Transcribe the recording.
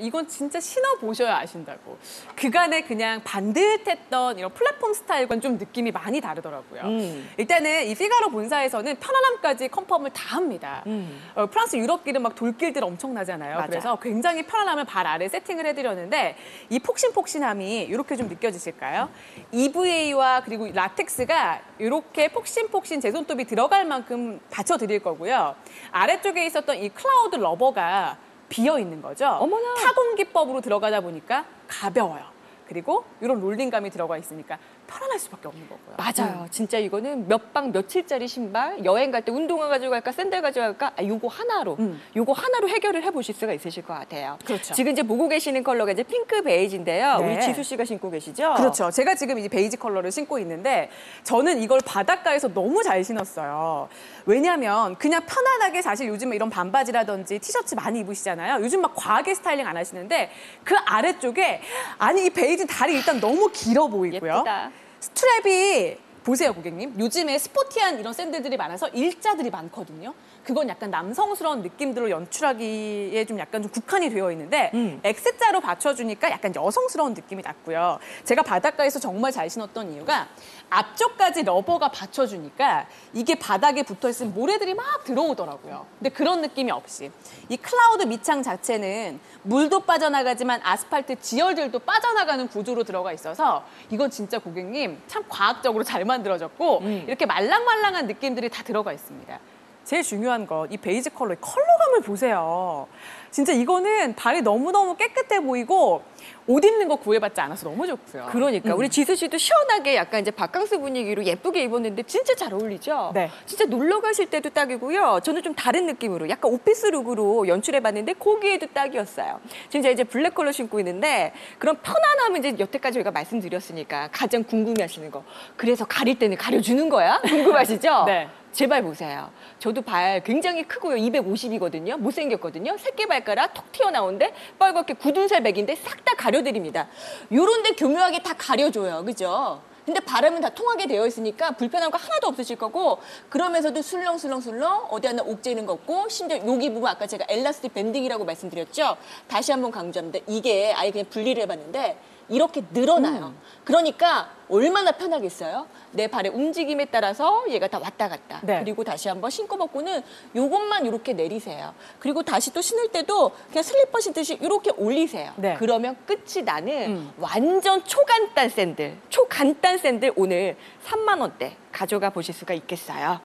이건 진짜 신어보셔야 아신다고. 그간의 그냥 반듯했던 이런 플랫폼 스타일과는 좀 느낌이 많이 다르더라고요. 음. 일단은 이 피가로 본사에서는 편안함까지 컨펌을 다 합니다. 음. 어, 프랑스 유럽길은 막 돌길들 엄청나잖아요. 맞아. 그래서 굉장히 편안함을 발 아래 세팅을 해드렸는데 이 폭신폭신함이 이렇게 좀 느껴지실까요? EVA와 그리고 라텍스가 이렇게 폭신폭신 제 손톱이 들어갈 만큼 받쳐드릴 거고요. 아래쪽에 있었던 이 클라우드 러버가 비어 있는 거죠. 어머나. 타공 기법으로 들어가다 보니까 가벼워요. 그리고 이런 롤링감이 들어가 있으니까 편안할 수밖에 없는 거고요. 맞아요. 진짜 이거는 몇 방 며칠짜리 신발, 여행 갈 때 운동화 가져갈까, 샌들 가져갈까, 아, 요거 하나로, 음. 요거 하나로 해결을 해보실 수가 있으실 것 같아요. 그렇죠. 지금 이제 보고 계시는 컬러가 이제 핑크 베이지인데요. 네. 우리 지수 씨가 신고 계시죠? 그렇죠. 제가 지금 이제 베이지 컬러를 신고 있는데 저는 이걸 바닷가에서 너무 잘 신었어요. 왜냐하면 그냥 편안하게 사실 요즘 이런 반바지라든지 티셔츠 많이 입으시잖아요. 요즘 막 과하게 스타일링 안 하시는데 그 아래쪽에 아니 이 베이지 다리 일단 너무 길어 보이고요. 예쁘다. 스트랩이 보세요, 고객님. 요즘에 스포티한 이런 샌들들이 많아서 일자들이 많거든요. 그건 약간 남성스러운 느낌들을 연출하기에 좀 약간 좀 국한이 되어 있는데 음. X자로 받쳐주니까 약간 여성스러운 느낌이 났고요. 제가 바닷가에서 정말 잘 신었던 이유가 앞쪽까지 러버가 받쳐주니까 이게 바닥에 붙어있으면 모래들이 막 들어오더라고요. 근데 그런 느낌이 없이 이 클라우드 밑창 자체는 물도 빠져나가지만 아스팔트 지열들도 빠져나가는 구조로 들어가 있어서 이건 진짜 고객님 참 과학적으로 잘 만들어졌고 음. 이렇게 말랑말랑한 느낌들이 다 들어가 있습니다. 제일 중요한 건 이 베이지 컬러의 컬러감을 보세요. 진짜 이거는 발이 너무너무 깨끗해 보이고 옷 입는 거 구애받지 않아서 너무 좋고요. 그러니까 음. 우리 지수 씨도 시원하게 약간 이제 바캉스 분위기로 예쁘게 입었는데 진짜 잘 어울리죠? 네. 진짜 놀러 가실 때도 딱이고요. 저는 좀 다른 느낌으로 약간 오피스 룩으로 연출해 봤는데 거기에도 딱이었어요. 제가 이제 블랙 컬러 신고 있는데 그런 편안함은 이제 여태까지 저희가 말씀드렸으니까 가장 궁금해 하시는 거. 그래서 가릴 때는 가려 주는 거야? 궁금하시죠? 네. 제발 보세요. 저도 발 굉장히 크고요. 250이거든요. 못생겼거든요. 새끼발가락 톡 튀어나오는데 빨갛게 굳은 살백인데 싹 다 가려드립니다. 요런데 교묘하게 다 가려줘요. 그죠? 근데 바람은 다 통하게 되어 있으니까 불편한 거 하나도 없으실 거고 그러면서도 술렁술렁술렁 어디 하나 옥죄는 거 없고 심지어 여기 부분 아까 제가 엘라스틱 밴딩이라고 말씀드렸죠. 다시 한번 강조합니다. 이게 아예 그냥 분리를 해봤는데 이렇게 늘어나요. 그러니까 얼마나 편하겠어요? 내 발의 움직임에 따라서 얘가 다 왔다 갔다. 네. 그리고 다시 한번 신고 벗고는 요것만 이렇게 내리세요. 그리고 다시 또 신을 때도 그냥 슬리퍼 신듯이 이렇게 올리세요. 네. 그러면 끝이 나는 음. 완전 초간단 샌들, 초간단 샌들 오늘 3만 원대 가져가 보실 수가 있겠어요.